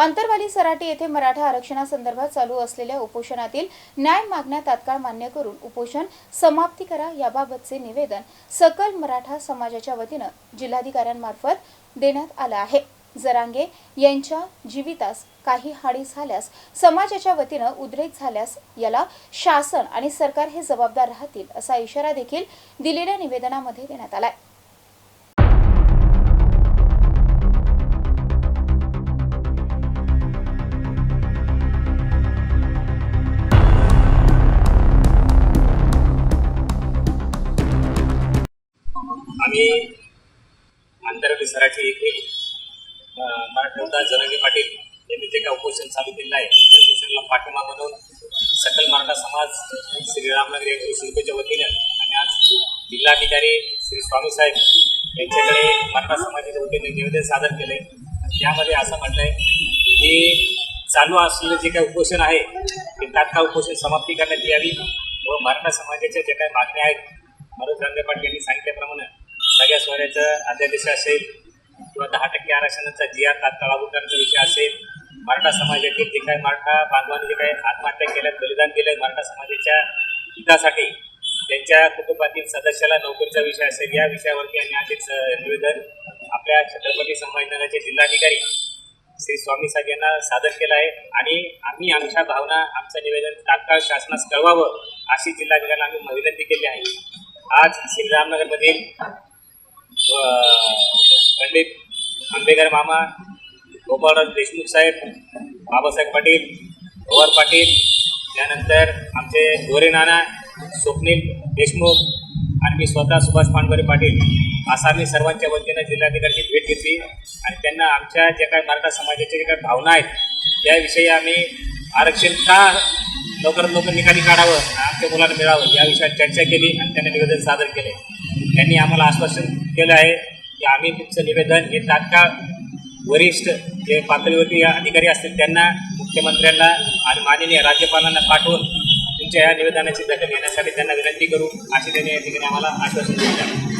अंतरवाली सराटी येथे मराठा आरक्षणासंदर्भात चालू असलेल्या उपोषणातील न्याय मागण्या तात्काळ मान्य करून उपोषण समाप्ती करा याबाबतचे निवेदन सकल मराठा समाजाच्या वतीनं जिल्हाधिकाऱ्यांमार्फत देण्यात आलं आहे. जरांगे यांच्या जीवितास काही हानी झाल्यास समाजाच्या वतीनं उद्रेक झाल्यास याला शासन आणि सरकार हे जबाबदार राहतील असा इशारा देखील दिलेल्या निवेदनामध्ये देण्यात आलाय. आम्ही आंतरवली सराठी येथे अ, मराठा पाटील यांनी जे काय उपोषण चालू केलेलं आहे त्या उपोषणाला पाठिंबा म्हणून सकल मराठा समाज श्रीरामनगर रामनगर यांच्या वतीनं आणि आज जिल्हाधिकारी श्री स्वामी साहेब यांच्याकडे मराठा समाजाच्या वतीने निवेदन सादर केले त्यामध्ये असं म्हटलं आहे की चालू असलेलं जे काही उपोषण आहे ते तात्काळ उपोषण समाप्ती करण्यात यावी व मराठा समाजाच्या ज्या काही मागण्या आहेत मनोज रांगे पाटील यांनी सांगितल्याप्रमाणे सगळ्या सोन्याचं अध्यादेश असेल किंवा दहा टक्के आरक्षणाचा जी आर तात्काळ लागू करण्याचा विषय असेल मराठा समाजातील जे काही मराठा बांधवांनी जे काही आत्महत्या केल्या बलिदान केलं मराठा समाजाच्या हितासाठी त्यांच्या कुटुंबातील सदस्याला नोकरीचा विषय असेल या विषयावरती आम्ही आधीच निवेदन आपल्या छत्रपती संभाजीनगरचे जिल्हाधिकारी श्री स्वामी साहेब यांना सादर केलं आहे. आणि आम्ही आमच्या भावना आमचं निवेदन तात्काळ शासनास कळवावं अशी जिल्हाधिकाऱ्यांना आम्ही विनंती केली आहे. आज श्रीरामनगरमधील पंडित आंबेकर मामा गोपाळराव देशमुख साहेब बाबासाहेब पाटील पवार पाटील त्यानंतर आमचे गोरे नाना स्वप्नील देशमुख आणि मी स्वतः सुभाष पांडवरे पाटील असा आम्ही सर्वांच्या वतीनं जिल्हाधिकाऱ्यांची भेट घेतली आणि त्यांना आमच्या ज्या काही मराठा समाजाच्या ज्या काही भावना आहेत त्याविषयी आम्ही आरक्षण का लवकरात लवकर निकाली काढावं आमच्या मुलांना मिळावं या विषयात चर्चा केली आणि त्यांनी निवेदन सादर केले. त्यांनी आम्हाला आश्वासन केलं आहे की आम्ही तुमचं निवेदन हे तात्काळ वरिष्ठ जे पातळीवरती अधिकारी असतील त्यांना मुख्यमंत्र्यांना आणि माननीय राज्यपालांना पाठवून तुमच्या या निवेदनाची दखल घेण्यासाठी त्यांना विनंती करू अशी त्यांनी या ठिकाणी आम्हाला आश्वासन दिलं आहे.